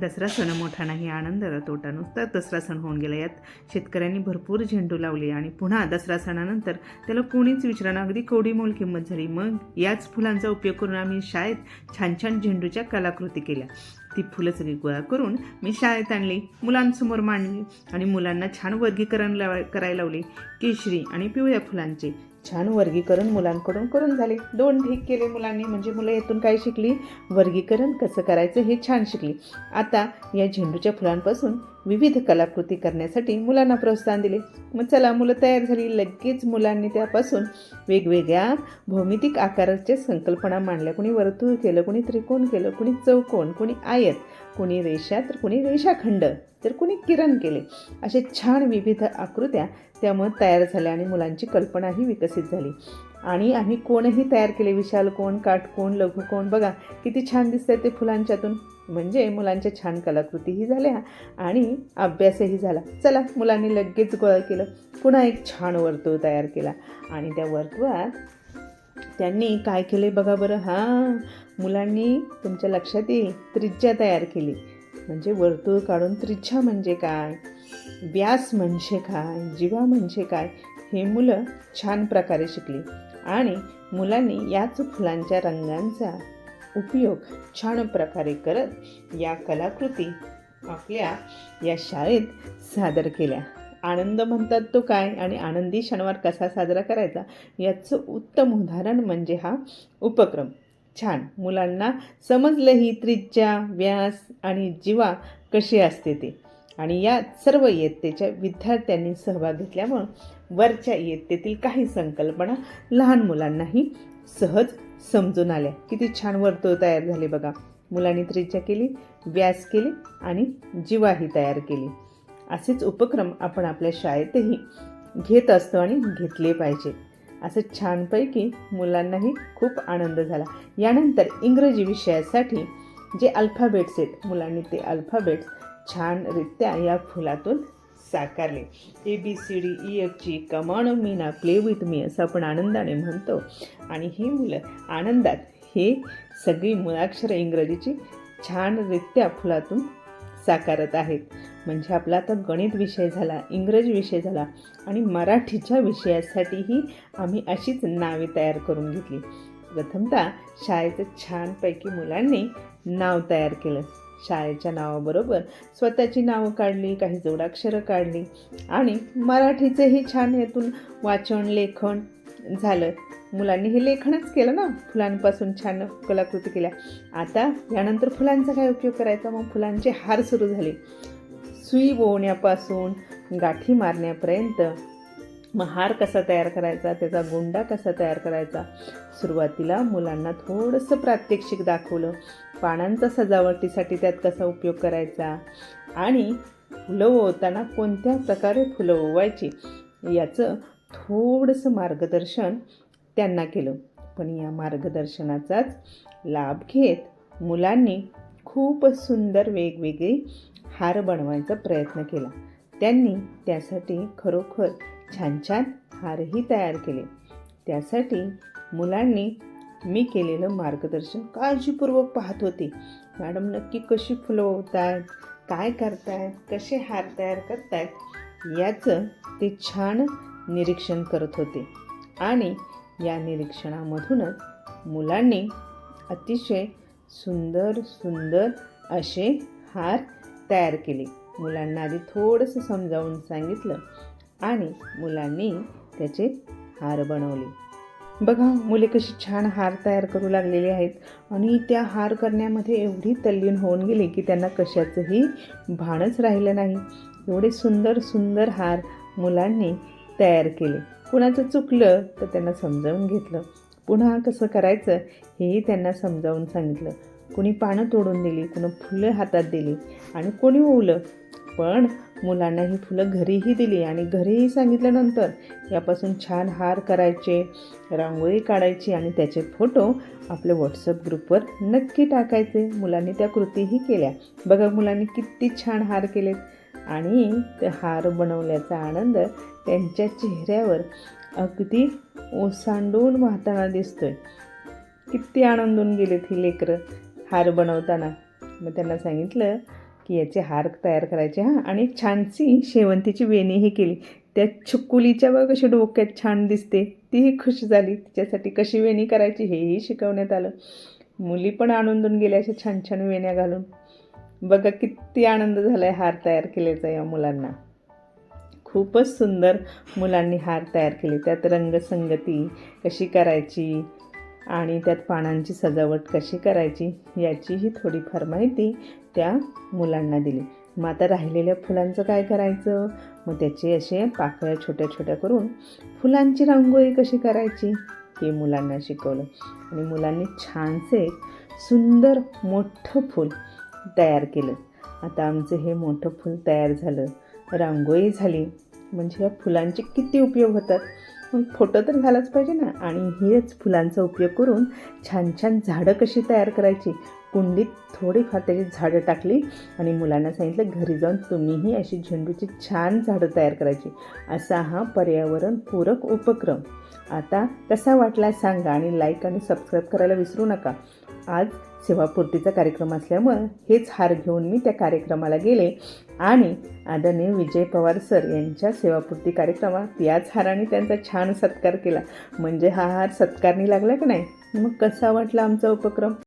दसरा सण मोठा नाही आनंद तोटा नुसता दसरा सण होऊन गेला. यात शेतकऱ्यांनी भरपूर झेंडू लावले आणि पुन्हा दसरा सणानंतर त्याला कोणीच विचारणं अगदी कोडी मोल किंमत झाली. मग याच फुलांचा उपयोग करून आम्ही शाळेत छान छान झेंडूच्या कलाकृती केल्या. ती फुलं सगळी गोळा करून मी शाळेत आणली मुलांसमोर मांडली आणि मुलांना छान वर्गीकरण लावा करायला लावले. केशरी आणि पिवळ्या फुलांचे छान वर्गीकरण मुलांकडून करून झाले. दोन ढीक केले मुलांनी म्हणजे मुलं यातून काय शिकली? वर्गीकरण कसं करायचं हे छान शिकली. आता या झेंडूच्या फुलांपासून विविध कलाकृती करण्यासाठी मुलांना प्रोत्साहन दिले. मग चला मुलं तयार झाली. लगेच मुलांनी त्यापासून वेगवेगळ्या भौमितिक आकाराच्या संकल्पना मांडल्या. कोणी वर्तुळ केलं कोणी त्रिकोण केलं कोणी चौकोन कोणी आयत कोणी रेषा तर कोणी रेषाखंड तर कोणी किरण केले. असे छान विविध आकृत्या त्यामुळे तयार झाल्या आणि मुलांची कल्पनाही विकसित झाली. आणि आम्ही कोणही तयार केले? विशाल कोण काटकोण लघुकोण बघा किती छान दिसतंय ते फुलांच्यातून. म्हणजे मुलांच्या छान कलाकृतीही झाल्या आणि अभ्यासही झाला. चला मुलांनी लगेच गोळा केलं. पुन्हा एक छान वर्तुळ तयार केला आणि त्या वर्तुळात त्यांनी काय केले बघा बरं. हां मुलांनी तुमच्या लक्षात येईल त्रिज्या तयार केली. म्हणजे वर्तुळ काढून त्रिज्या म्हणजे काय? व्यास म्हणजे काय? जीवा म्हणजे काय? हे मुलं छान प्रकारे शिकली. आणि मुलांनी याच फुलांच्या रंगांचा उपयोग छान प्रकारे करत या कलाकृती आपल्या या शाळेत सादर केल्या. आनंद म्हणतात तो काय आणि आनंदी शनिवार कसा साजरा करायचा? याचं उत्तम उदाहरण म्हणजे हा उपक्रम. छान मुलांना समजलं ही त्रिज्या व्यास आणि जीवा कशी असते ते. आणि या सर्व इयत्तेच्या विद्यार्थ्यांनी सहभाग घेतल्यामुळं वरच्या इयत्तेतील काही संकल्पना लहान मुलांनाही सहज समजून आल्या. किती छान वर्तुळ तयार झाले बघा. मुलांनी त्रिज्या केली व्यास केली आणि जीवाही तयार केली. असेच उपक्रम आपण आपल्या शाळेतही घेत असतो आणि घेतले पाहिजे. असं छानपैकी मुलांनाही खूप आनंद झाला. यानंतर इंग्रजी विषयासाठी जे अल्फाबेट्स आहेत मुलांनी ते अल्फाबेट्स छानरित्या या फुलातून साकारले. A B C D E F G come on Meena play with me असं आपण आनंदाने म्हणतो. आणि ही मुलं आनंदात. हे सगळी मुळाक्षरं इंग्रजीची छानरित्या फुलातून साकारत आहेत. म्हणजे आपला आता गणित विषय झाला इंग्रजी विषय झाला आणि मराठीच्या विषयासाठीही आम्ही अशीच नावे तयार करून घेतली. प्रथमतः शाळेचं छानपैकी मुलांनी नाव तयार केलं. शाळेच्या नावाबरोबर स्वतःची नावं काढली काही जोडाक्षरं काढली आणि मराठीचंही छान यातून वाचन लेखन झालं. मुलांनी हे लेखनच केलं ना? फुलांपासून छान कलाकृती केल्या. आता यानंतर फुलांचा काय उपयोग करायचा? मग फुलांचे हार सुरू झाले. सुई बोवण्यापासून गाठी मारण्यापर्यंत मग हार कसा तयार करायचा त्याचा गोंडा कसा तयार करायचा सुरुवातीला मुलांना थोडंसं प्रात्यक्षिक दाखवलं पानांचा सजावटीसाठी त्यात कसा उपयोग करायचा आणि फुलं ओवताना कोणत्या प्रकारे फुलं ओवायची याचं थोडंसं मार्गदर्शन त्यांना केलं. पण या मार्गदर्शनाचाच लाभ घेत मुलांनी खूप सुंदर वेगवेगळी हार बनवायचा प्रयत्न केला. त्यांनी त्यासाठी खरोखर छान छान हारही तयार केले. त्यासाठी मुलांनी मी केलेलं मार्गदर्शन काळजीपूर्वक पाहत होते. मॅडम नक्की कशी फुलं होतात काय करतायत कसे हार तयार करतायत याचं ते छान निरीक्षण करत होते. आणि या निरीक्षणामधूनच मुलांनी अतिशय सुंदर सुंदर असे हार तयार केले. मुलांना आधी थोडंसं समजावून सांगितलं. आणि मुलांनी त्याचे हार बनवले. बघा मुले कशी छान हार तयार करू लागलेले आहेत आणि त्या हार करण्यामध्ये एवढी तल्लीन होऊन गेली की त्यांना कशाचंही भानच राहिलं नाही. एवढे सुंदर सुंदर हार मुलांनी तयार केले. कुणाचं चुकलं तर त्यांना समजावून घेतलं. पुन्हा कसं करायचं हेही त्यांना समजावून सांगितलं. कुणी पानं तोडून दिली कुणी फुलं हातात दिली आणि कोणी ओवलं पण मुलांना ही फुलं घरीही दिली आणि घरीही सांगितल्यानंतर यापासून छान हार करायचे रांगोळी काढायची आणि त्याचे फोटो आपल्या व्हॉट्सअप ग्रुपवर नक्की टाकायचे. मुलांनी त्या कृतीही केल्या. बघा मुलांनी किती छान हार केलेत. आणि ते हार बनवल्याचा आनंद त्यांच्या चेहऱ्यावर अगदी ओसांडून वाहताना दिसतोय. किती आनंदून गेलेत ही लेकरं हार बनवताना. मग त्यांना सांगितलं की याचे हार तयार करायचे हां. आणि छानशी शेवंतीची वेणीही केली. त्या छुकुलीच्या बघ कशी डोक्यात छान दिसते. तीही खुश झाली. तिच्यासाठी कशी वेणी करायची हेही शिकवण्यात आलं. मुली पण आनंदून गेल्या अशा छान छान वेण्या घालून. बघा किती आनंद झाला आहे हार तयार केल्याचा या मुलांना. खूपच सुंदर मुलांनी हार तयार केले. त्यात रंगसंगती कशी करायची? आणि त्यात पानांची सजावट कशी करायची याचीही थोडीफार माहिती त्या मुलांना दिली. मग आता राहिलेल्या फुलांचं काय करायचं? मग त्याचे असे पाकळ्या छोट्या छोट्या करून फुलांची रांगोळी कशी करायची ते मुलांना शिकवलं. आणि मुलांनी छानसे सुंदर मोठं फूल तयार केलं. आता आमचं हे मोठं फूल तयार झालं. रांगोळी झाली. म्हणजे या फुलांचे किती उपयोग होतात? फोटो तर झालाच पाहिजे ना. आणि हेच फुलांचा उपयोग करून छान छान झाडं कशी तयार करायची. कुंडीत थोडीफार त्याची झाडं टाकली आणि मुलांना सांगितलं घरी जाऊन तुम्हीही अशी झेंडूची छान झाडं तयार करायची. असा हा पर्यावरणपूरक उपक्रम. आता कसा वाटला सांगा आणि लाईक आणि सबस्क्राईब करायला विसरू नका. आज सेवापूर्तीचा कार्यक्रम असल्यामुळं हेच हार घेऊन मी त्या कार्यक्रमाला गेले. आणि आदरणीय विजय पवार सर यांच्या सेवापूर्ती कार्यक्रमात याच हाराने त्यांचा छान सत्कार केला. म्हणजे हा हार सत्कारनी लागला की नाही? मग कसा वाटला आमचा उपक्रम?